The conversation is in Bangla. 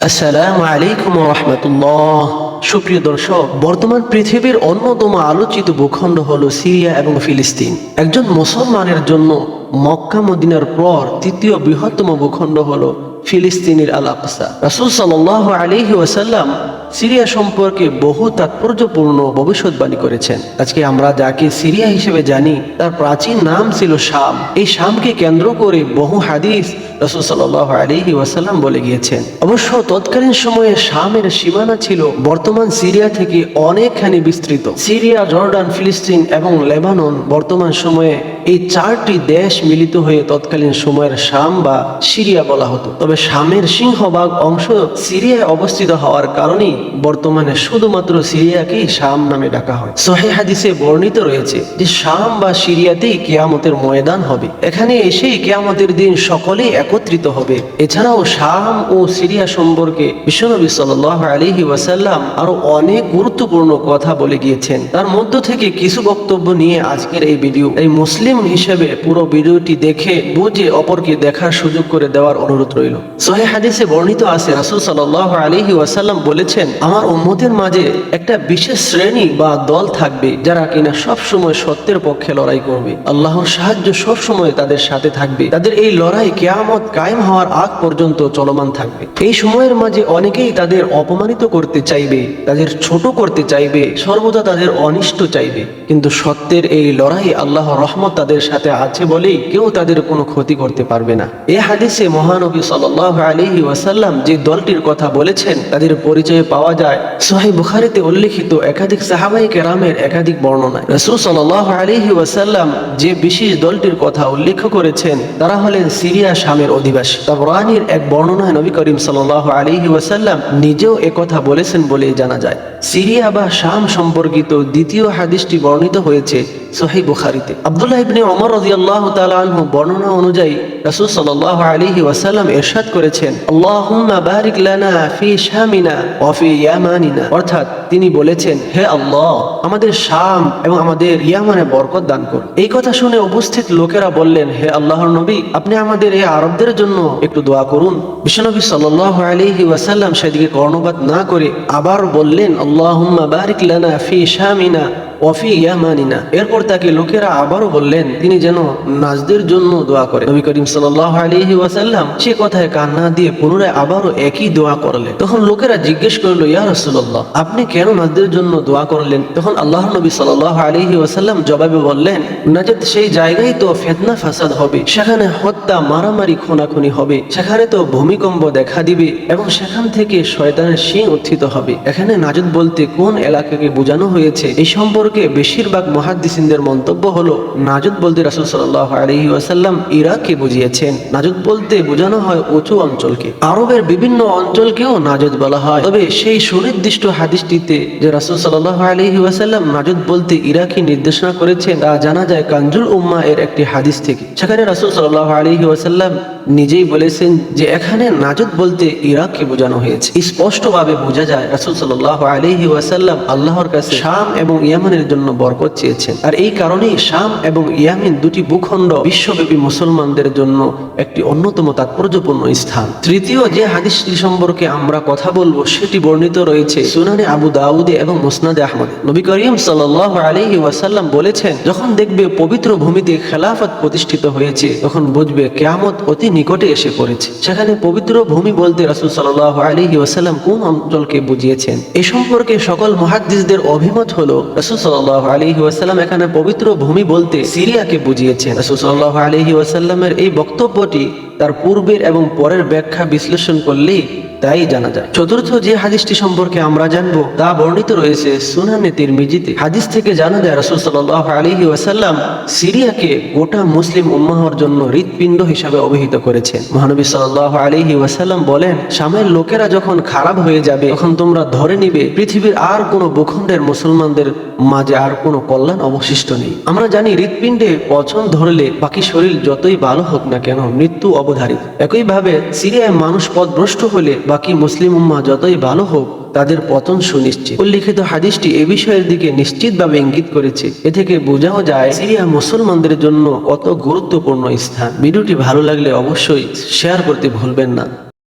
আসসালামু আলাইকুম রহমতুল্লাহ। সুপ্রিয় দর্শক, বর্তমান পৃথিবীর অন্যতম আলোচিত ভূখণ্ড হলো সিরিয়া এবং ফিলিস্তিন। একজন মুসলমানের জন্য মক্কা মদিনার পর তৃতীয় বৃহত্তম ভূখণ্ড হলো ফিলিস্তিনের আল আকসা রাসুল সাল্লাহ আলহি ওয়াসাল্লাম সিরিয়া সম্পর্কে বহু তাৎপর্যপূর্ণ ভবিষ্যৎবাণী করেছেন। আজকে আমরা যাকে সিরিয়া হিসেবে জানি, তার প্রাচীন নাম ছিল শাম। এই শামকে কেন্দ্র করে বহু হাদিস রসুল সাল্লাহ আলহি ওয়াসাল্লাম বলে গিয়েছেন। অবশ্য তৎকালীন সময়ে শামের সীমানা ছিল বর্তমান সিরিয়া থেকে অনেকখানি বিস্তৃত। সিরিয়া, জর্ডান, ফিলিস্তিন এবং লেবানন বর্তমান সময়ে এই চারটি দেশ মিলিত হয়ে তৎকালীন সময়ের শাম বা সিরিয়া বলা হতো। তবে শামের সিংহভাগ অংশ সিরিয়ায় অবস্থিত হওয়ার কারণেই বর্তমানে শুধুমাত্র সিরিয়াকেই শাম নামে ডাকা হয়। সহে হাদিসে বর্ণিত রয়েছে যে শাম বা সিরিয়াতেই কেয়ামতের ময়দান হবে। এখানে এসেই কেয়ামতের দিন সকলেই একত্রিত হবে। এছাড়াও শাম ও সিরিয়া সম্পর্কে বিশ্বনবী সাল্লাহ আলহি ওয়াসাল্লাম আরও অনেক গুরুত্বপূর্ণ কথা বলে গিয়েছেন। তার মধ্য থেকে কিছু বক্তব্য নিয়ে আজকের এই ভিডিও। এই মুসলিম হিসেবে পুরো ভিডিওটি দেখে বুঝে অপরকে দেখার সুযোগ করে দেওয়ার অনুরোধ রইল। সোহে হাদিসে বর্ণিত আছে, রাসুল সাল্লাহ আলহি ওয়াসাল্লাম বলেছেন, আমার উম্মতের মাঝে একটা বিশেষ শ্রেণি বা দল থাকবে যারা কিনা সব সময় সত্যের পক্ষে লড়াই করবে। আল্লাহর সাহায্য সব সময় তাদের সাথে থাকবে। তাদের এই লড়াই কেয়ামত কায়েম হওয়ার আগ পর্যন্ত চলমান থাকবে। এই সময়ের মাঝে অনেকেই তাদের অপমানিত করতে চাইবে, তাদের ছোট করতে চাইবে, সর্বদা তাদের অনিষ্ট চাইবে। কিন্তু সত্যের এই লড়াই আল্লাহ রহমত তাদের সাথে আছে বলেই কেউ তাদের কোনো ক্ষতি করতে পারবে না। এ হাদিসে মহানবী সাল্লাহ আলহি ওয়াসাল্লাম যে দলটির কথা বলেছেন, তাদের পরিচয় পাওয়া যায় সোহাই বুখারিতে উল্লেখিত একাধিক সাহাবাই কেরামের একাধিক বর্ণনায়। রসুল সাল্লাহ আলহি ওয়াসাল্লাম যে বিশেষ দলটির কথা উল্লেখ করেছেন, তারা হলেন সিরিয়া শামের অধিবাসী। তাবরানির এক বর্ণনায় নবী করিম সাল্লাহ আলহি ওয়াসাল্লাম নিজেও একথা বলেছেন বলেই জানা যায়। সিরিয়া বা শাম সম্পর্কিত দ্বিতীয় হাদিসটি বর্ণিত হয়েছে সহি বুখারিতে। আব্দুল্লাহ ইবনে ওমর রাদিয়াল্লাহু তাআলা আনহু বর্ণনা অনুযায়ী রাসূল সাল্লাল্লাহু আলাইহি ওয়াসাল্লাম ইরশাদ করেছেন, আল্লাহুম্মা বারিক লানা ফি শামিনা ওয়া ফি ইয়ামানিনা। অর্থাৎ তিনি বলেছেন, হে আল্লাহ, আমাদের শাম এবং আমাদের ইয়ামানে বরকত দান করুন। এই কথা শুনে উপস্থিত লোকেরা বললেন, হে আল্লাহর নবী, আপনি আমাদের এই আরবদের জন্য একটু দোয়া করুন। বিশ্বনবী সাল্লাল্লাহু আলাইহি ওয়াসাল্লাম সেদিকে কর্ণপাত না করে আবার বললেন, আল্লাহুম্মা বারিক লানা ফি শামিনা ওয়াফি ইয়ামানিনা এরপর তাকে লোকেরা আবারও বললেন, তিনি যেন নাজদের জন্য দোয়া করে নবী করিম সাল্লাল্লাহু আলাইহি ওয়াসাল্লাম সে কথায় কান্না দিয়ে পুনরায় আবারও একই দোয়া করলেন। তখন লোকেরা জিজ্ঞেস করল, ইয়া রাসূলুল্লাহ, আপনি কেন নাজদের জন্য দোয়া করলেন? তখন আল্লাহ নবী সাল্লাল্লাহু আলাইহি ওয়াসাল্লাম জবাবে বললেন নাজাত সেই জায়গায় তো ফেতনা ফাসাদ হবে, সেখানে হত্যা, মারামারি, খুনাখুনি হবে, সেখানে তো ভূমিকম্প দেখা দিবে এবং সেখান থেকে শয়তানের সিং উত্থিত হবে। এখানে নাজত বলতে কোন এলাকাকে বোঝানো হয়েছে? এই সম্পর্কে বেশিরভাগ মহাদ্দিসিনদের মন্তব্য হলো নাজত বলতে রাসুল সাল্লাহ আলহি ওয়াসাল্লাম ইরাককে বুঝিয়েছেন। নাজত বলতে বোঝানো হয় উঁচু অঞ্চলকে। আরবের বিভিন্ন অঞ্চলকেও নাজত বলা হয়। তবে সেই সুনির্দিষ্ট হাদিসটিতে যে রাসুল সাল্লাহ আলহি ওয়াসাল্লাম নাজত বলতে ইরাকি নির্দেশনা করেছেন, তা জানা যায় কাঞ্জুল উম্মা এর একটি হাদিস থেকে। সেখানে রাসুল সাল্লাহ আলহি ওয়াসাল্লাম নিজেই বলেছেন যে এখানে নাজত বলতে ইরাককে বোঝানো হয়েছে। স্পষ্টভাবে বোঝা যায়, রাসুল সাল্লাহ আলহি ওয়াসাল্লাম আল্লাহর কাছে শাম এবং ইয়ামানের জন্য বরকত চেয়েছেন। আর এই কারণেই শাম এবং ইয়ামিন দুটি ভূখণ্ড বিশ্বব্যাপী মুসলমানদের জন্য একটি অন্যতম তাৎপর্যপূর্ণ স্থান। তৃতীয় যে হাদিসটি সম্পর্কে আমরা কথা বলব, সেটি বর্ণিত রয়েছে সুনানে আবু দাউদে এবং মুসনাদে আহমদে। নবী করিম সাল্লাহ আলহি ওয়াসাল্লাম বলেছেন, যখন দেখবে পবিত্র ভূমিতে খেলাফত প্রতিষ্ঠিত হয়েছে, তখন বুঝবে কেয়ামত অতি নিকটে এসে পড়েছে। সেখানে পবিত্র ভূমি বলতে রাসুল সাল্লাহ আলহি ওয়াসাল্লাম কোন অঞ্চলকে বুঝিয়েছেন? এ সম্পর্কে সকল মহাদ্দিসদের অভিমত হলো, রাসুল সাল্লাহ আলহি ওয়াসাল্লাম এখানে পবিত্র ভূমি বলতে সিরিয়াকে বুঝিয়েছেন রাসুল সাল্লাহ আলহি ওয়াসাল্লামের এই বক্তব্যটি তার পূর্বের এবং পরের ব্যাখ্যা বিশ্লেষণ করলেই তাই জানা যায়। চতুর্থ যে হাদিসটি সম্পর্কে আমরা জানব, তা বর্ণিত রয়েছে সুনানে তিরমিজিতে। হাদিস থেকে জানা যায়, রাসুল সাল্লাহ আলহি ওয়াসাল্লাম সিরিয়াকে গোটা মুসলিম উম্মাহর জন্য হৃৎপিণ্ড হিসাবে অভিহিত করেছেন। মহানবী সাল্লাহ আলহি ওয়াসাল্লাম বলেন, সামের লোকেরা যখন খারাপ হয়ে যাবে, তখন তোমরা ধরে নিবে, পৃথিবীর আর কোনো ভূখণ্ডের মুসলমানদের মাঝে আর কোনো কল্যাণ অবশিষ্ট নেই। আমরা জানি, হৃৎপিণ্ডে পছন্দ ধরলে বাকি শরীর যতই ভালো হোক না কেন, মৃত্যু অবধারিত। একইভাবে সিরিয়ায় মানুষ পথভ্রষ্ট হলে বাকি মুসলিম উম্মা যতই ভালো হোক, তাদের পতন সুনিশ্চিত। উল্লিখিত হাদিসটি এ বিষয়ের দিকে নিশ্চিতভাবে ইঙ্গিত করেছে। এ থেকে বোঝাও যায়, সিরিয়া মুসলমানদের জন্য কত গুরুত্বপূর্ণ স্থান। ভিডিওটি ভালো লাগলে অবশ্যই শেয়ার করতে ভুলবেন না।